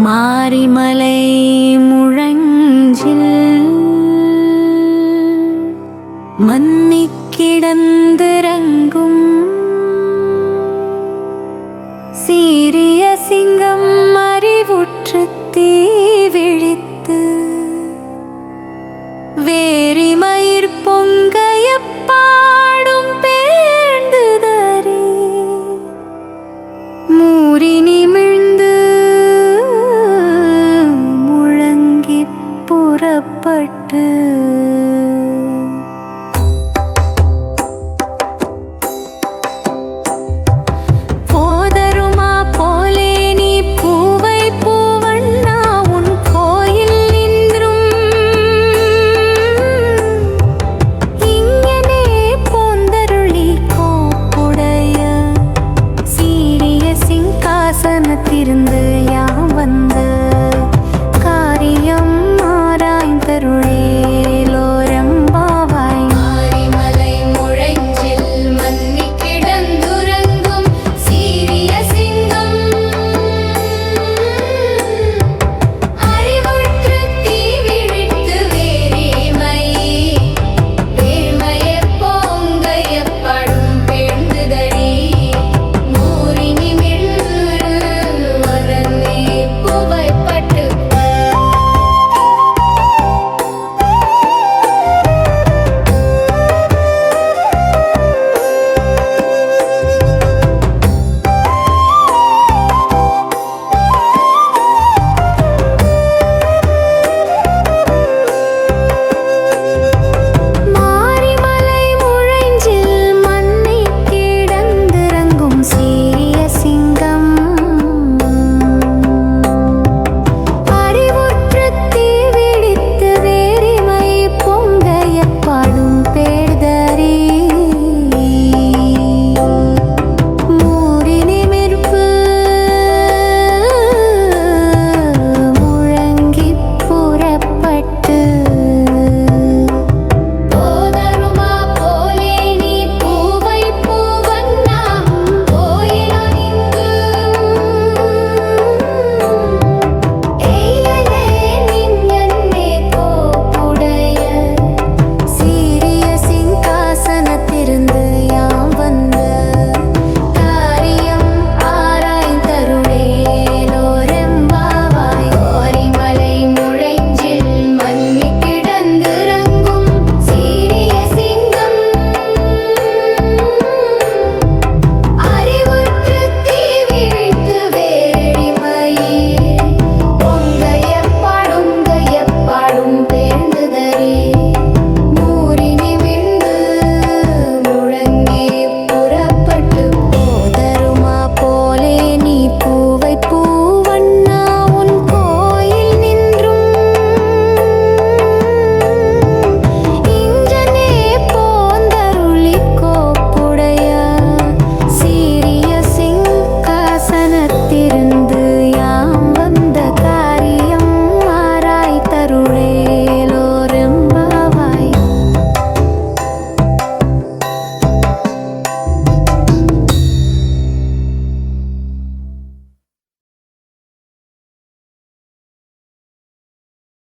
மாரிமலை முழஞ்சில் மன்னிக்கிடந்திறங்கும் சீரிய சிங்கம் அறிவுற்று தீ விழித்து வேறிமயிர் பொங்கையப்ப பாட்டு